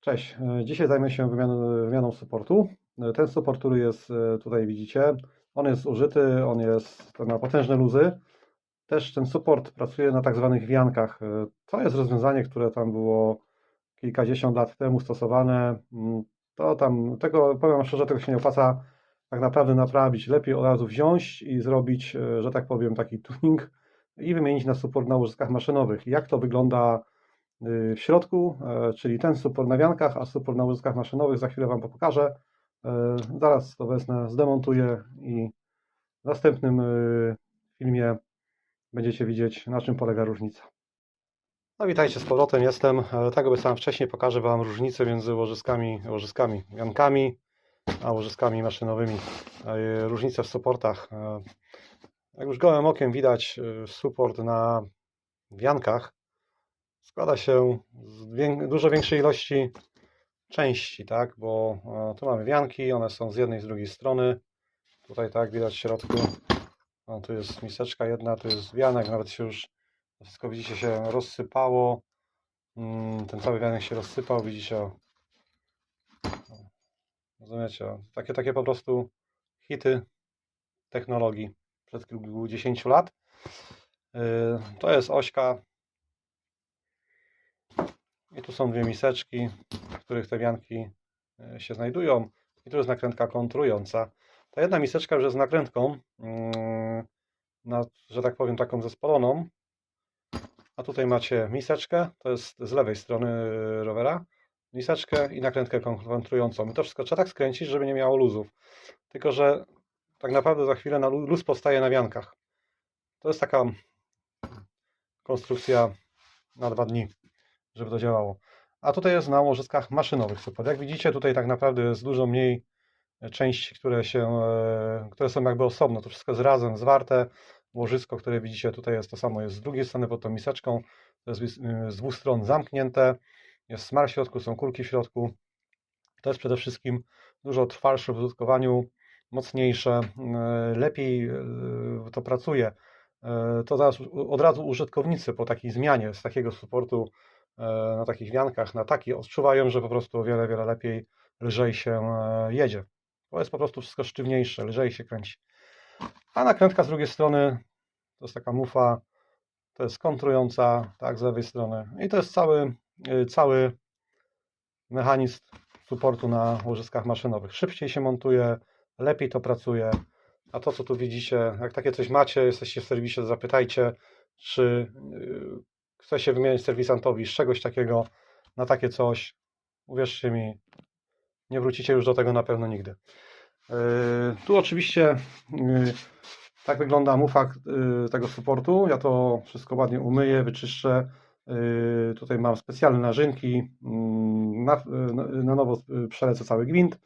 Cześć, E, dzisiaj zajmę się wymianą, wymianą supportu. E, Ten support, który jest e, tutaj widzicie, on jest użyty, on jest, ma potężne luzy. Też ten support pracuje na tak zwanych wiankach. To jest rozwiązanie, które tam było kilkadziesiąt lat temu stosowane. Mm, To tam, tego powiem szczerze, tego się nie opłaca tak naprawdę naprawić. Lepiej od razu wziąć i zrobić, że tak powiem, taki tuning i wymienić na support na łożyskach maszynowych. Jak to wygląda w środku, e, czyli ten support na wiankach, a support na łożyskach maszynowych za chwilę Wam to pokażę. E, Zaraz to wezmę, zdemontuję i w następnym y, filmie będziecie widzieć na czym polega różnica. No witajcie z powrotem, jestem. E, Tak obiecałem wcześniej, pokażę Wam różnicę między łożyskami, łożyskami wiankami, a łożyskami maszynowymi. Różnice w supportach. E, Jak już gołym okiem widać, support na wiankach składa się z dużo większej ilości części, tak? Bo e, tu mamy wianki, one są z jednej i z drugiej strony. Tutaj tak widać w środku. O, tu jest miseczka jedna, tu jest wianek, nawet się już wszystko widzicie się rozsypało. Mm, Ten cały wianek się rozsypał, widzicie. Rozumiecie? Takie, takie po prostu hity technologii przed kilkudziesięciu lat. Yy, To jest ośka i tu są dwie miseczki, w których te wianki e, się znajdują. I tu jest nakrętka kontrująca. Ta jedna miseczka już jest nakrętką, mm, na, że tak powiem, taką zespoloną. A tutaj macie miseczkę, to jest z lewej strony e, rowera. Miseczkę i nakrętkę kon- kontrującą. I to wszystko trzeba tak skręcić, żeby nie miało luzów. Tylko, że tak naprawdę za chwilę luz powstaje na wiankach. To jest taka konstrukcja na dwa dni żeby to działało. A tutaj jest na łożyskach maszynowych support. Jak widzicie, tutaj tak naprawdę jest dużo mniej e, części, które się, e, które są jakby osobno. To wszystko jest razem zwarte. Łożysko, które widzicie tutaj jest to samo, jest z drugiej strony pod tą miseczką. To jest z- z dwóch stron zamknięte. Jest smar w środku, są kulki w środku. To jest przede wszystkim dużo trwalsze w użytkowaniu, mocniejsze, e, lepiej to pracuje. To zaraz od razu użytkownicy po takiej zmianie z takiego supportu na takich wiankach, na taki odczuwają, że po prostu o wiele, wiele lepiej, lżej się e, jedzie. To jest po prostu wszystko sztywniejsze, lżej się kręci. A nakrętka z drugiej strony to jest taka mufa, to jest kontrująca, tak, z lewej strony. I to jest cały, e, cały mechanizm supportu na łożyskach maszynowych. Szybciej się montuje, lepiej to pracuje. A to, co tu widzicie, jak takie coś macie, jesteście w serwisie, zapytajcie, czy chce się wymieniać serwisantowi z czegoś takiego na takie coś. Uwierzcie mi, nie wrócicie już do tego na pewno nigdy. Yy, Tu oczywiście yy, tak wygląda mufa yy, tego supportu. Ja to wszystko ładnie umyję, wyczyszczę. Tutaj mam specjalne narzynki. Yy, Na, na nowo przelecę cały gwint.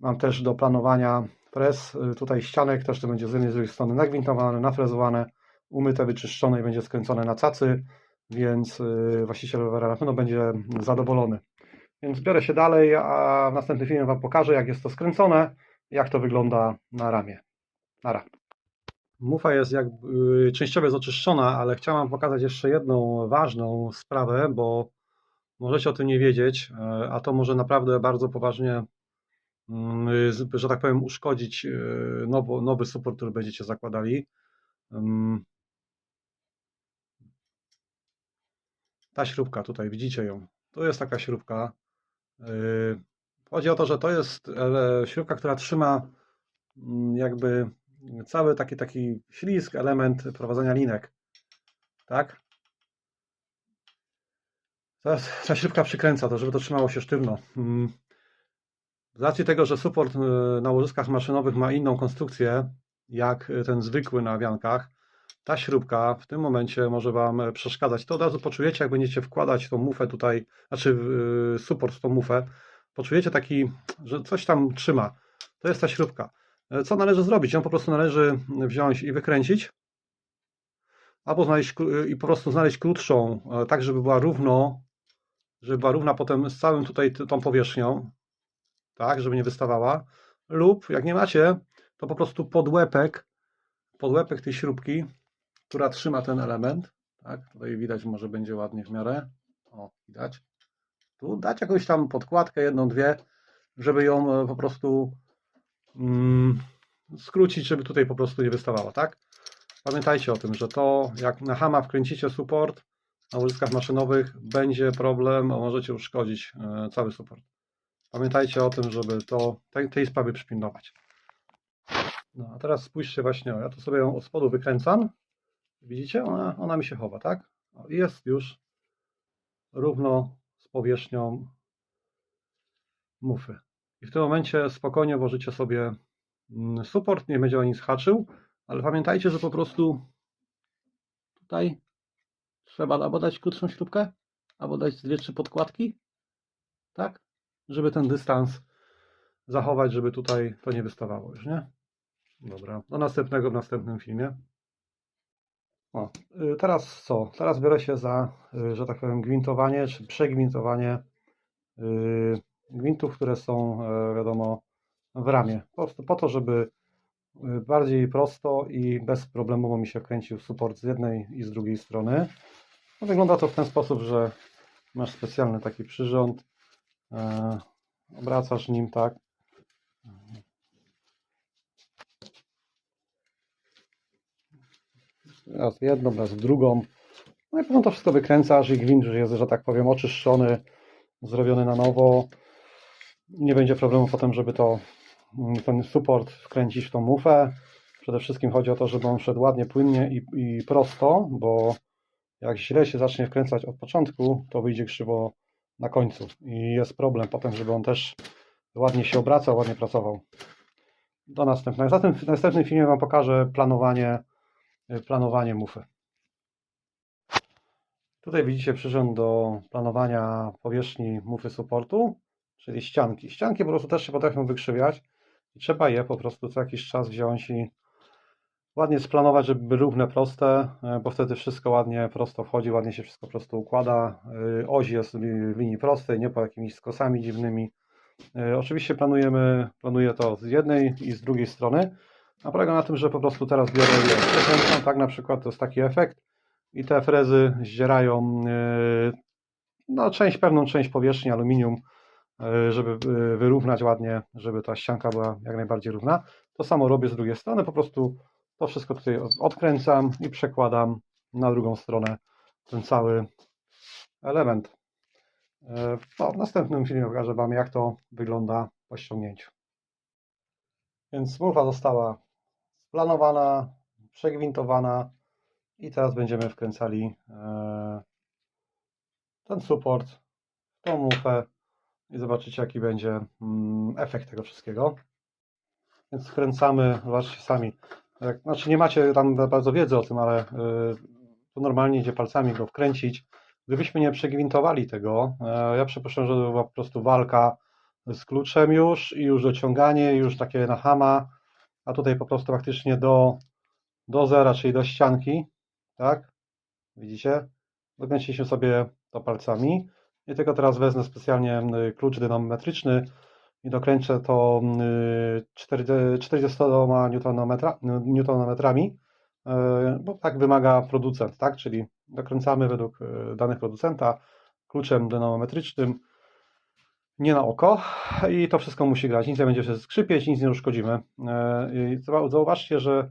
Mam też do planowania fres. Yy, Tutaj ścianek też to będzie z jednej z drugiej strony nagwintowane, nafrezowane, umyte, wyczyszczone i będzie skręcone na cacy, więc yy, właściciel rowera na pewno będzie zadowolony. Więc biorę się dalej, a w następnym filmie Wam pokażę, jak jest to skręcone, jak to wygląda na ramię. Nara. Mufa jest jakby częściowo jest oczyszczona, ale chciałem pokazać jeszcze jedną ważną sprawę, bo możecie o tym nie wiedzieć, e, a to może naprawdę bardzo poważnie, mm, że tak powiem, uszkodzić nowo, nowy support, który będziecie zakładali. Ta śrubka tutaj, widzicie ją. To jest taka śrubka. Yy, Chodzi o to, że to jest śrubka, która trzyma mm, jakby cały taki, taki ślizg, element prowadzenia linek. Tak? Teraz ta śrubka przykręca to, żeby to trzymało się sztywno. Mm. Z racji tego, że support y, na łożyskach maszynowych ma inną konstrukcję, jak ten zwykły na wiankach, ta śrubka w tym momencie może Wam przeszkadzać. To od razu poczujecie, jak będziecie wkładać tą mufę tutaj, znaczy y, support w tą mufę, poczujecie taki, że coś tam trzyma. To jest ta śrubka. E, Co należy zrobić? Ją po prostu należy wziąć i wykręcić, albo znaleźć i po prostu znaleźć krótszą, e, tak żeby była równo, żeby była równa potem z całym tutaj tą powierzchnią, tak, żeby nie wystawała, lub jak nie macie, to po prostu podłepek, podłepek tej śrubki, która trzyma ten element, tak, tutaj widać może będzie ładnie w miarę, o, widać, Tu dać jakąś tam podkładkę, jedną, dwie, żeby ją e, po prostu mm, skrócić, żeby tutaj po prostu nie wystawała, tak? Pamiętajcie o tym, że to jak na hama wkręcicie support na łożyskach maszynowych, będzie problem, a możecie uszkodzić e, cały support. Pamiętajcie o tym, żeby to tej, tej sprawy przypilnować. No a teraz spójrzcie właśnie, ja tu sobie ją od spodu wykręcam. Widzicie? Ona, ona mi się chowa, tak? Jest już równo z powierzchnią mufy. I w tym momencie spokojnie włożycie sobie mm, support, nie będzie o nic haczył, ale pamiętajcie, że po prostu tutaj trzeba albo dać krótszą śrubkę, albo dać dwie, trzy podkładki, tak? Żeby ten dystans zachować, żeby tutaj to nie wystawało już, nie? Dobra, do następnego w następnym filmie. O, y, teraz co? Teraz biorę się za, y, że tak powiem, gwintowanie czy przegwintowanie y, gwintów, które są, e, wiadomo, w ramie. Po prostu po to, żeby bardziej prosto i bezproblemowo mi się kręcił support z jednej i z drugiej strony. No, wygląda to w ten sposób, że masz specjalny taki przyrząd, e, obracasz nim tak. Raz jedną, raz drugą. No i potem to wszystko wykręcasz i gwint już jest, że tak powiem, oczyszczony, zrobiony na nowo. Nie będzie problemu potem, żeby to, mm, ten support wkręcić w tą mufę. Przede wszystkim chodzi o to, żeby on szedł ładnie, płynnie i, i prosto, bo jak źle się zacznie wkręcać od początku, to wyjdzie krzywo na końcu i jest problem potem, żeby on też ładnie się obracał, ładnie pracował. Do następnego. Zatem w następnym filmie Wam pokażę planowanie, planowanie mufy. Tutaj widzicie przyrząd do planowania powierzchni mufy supportu, czyli ścianki. Ścianki po prostu też się potrafią wykrzywiać i trzeba je po prostu co jakiś czas wziąć i ładnie splanować, żeby były równe, proste, e, bo wtedy wszystko ładnie prosto wchodzi, ładnie się wszystko prosto układa. E, Oś jest w linii prostej, nie po jakimiś skosami dziwnymi. Oczywiście planujemy, planuję to z jednej i z drugiej strony, a polega na tym, że po prostu teraz biorę je tak na przykład to jest taki efekt i te frezy zdzierają no, część, pewną część powierzchni aluminium, żeby wyrównać ładnie, żeby ta ścianka była jak najbardziej równa. To samo robię z drugiej strony, po prostu to wszystko tutaj odkręcam i przekładam na drugą stronę ten cały element. No, w następnym filmie pokażę Wam, jak to wygląda po ściągnięciu. Więc mufa została splanowana, przegwintowana i teraz będziemy wkręcali e, ten support w tą mufę i zobaczycie, jaki będzie mm, efekt tego wszystkiego. Więc wkręcamy, zobaczcie sami, znaczy nie macie tam bardzo wiedzy o tym, ale y, to normalnie idzie palcami go wkręcić. Gdybyśmy nie przegwintowali tego, e, ja przypuszczam, że to była po prostu walka z kluczem już i już dociąganie, już takie na hama, a tutaj po prostu faktycznie do, do zera, czyli do ścianki, tak? Widzicie? Wykręciliśmy sobie to palcami i tylko teraz wezmę specjalnie y, klucz dynamometryczny i dokręcę to y, 40 newtonometra, newtonometrami, y, bo tak wymaga producent, tak? Czyli dokręcamy według y, danych producenta kluczem dynamometrycznym, nie na oko i to wszystko musi grać. Nic nie będzie się skrzypieć, nic nie uszkodzimy. I zauważcie, że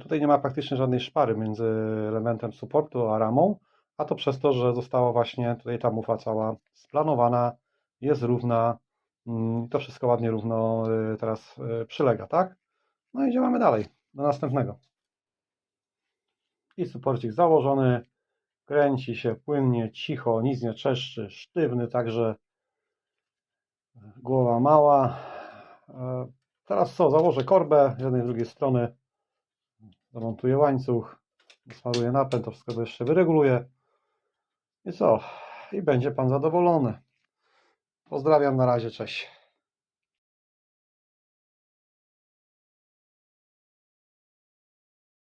tutaj nie ma praktycznie żadnej szpary między elementem supportu a ramą, a to przez to, że została właśnie tutaj ta mufa cała splanowana, jest równa, Mm, To wszystko ładnie równo y, teraz przylega, tak? No i działamy dalej, do następnego. I suporcik założony, kręci się płynnie, cicho, nic nie czeszczy, sztywny, także głowa mała. E, Teraz co? Założę korbę z jednej i drugiej strony, zamontuję łańcuch, smaruję napęd, to wszystko jeszcze wyreguluję. I co? I będzie Pan zadowolony. Pozdrawiam, na razie, cześć.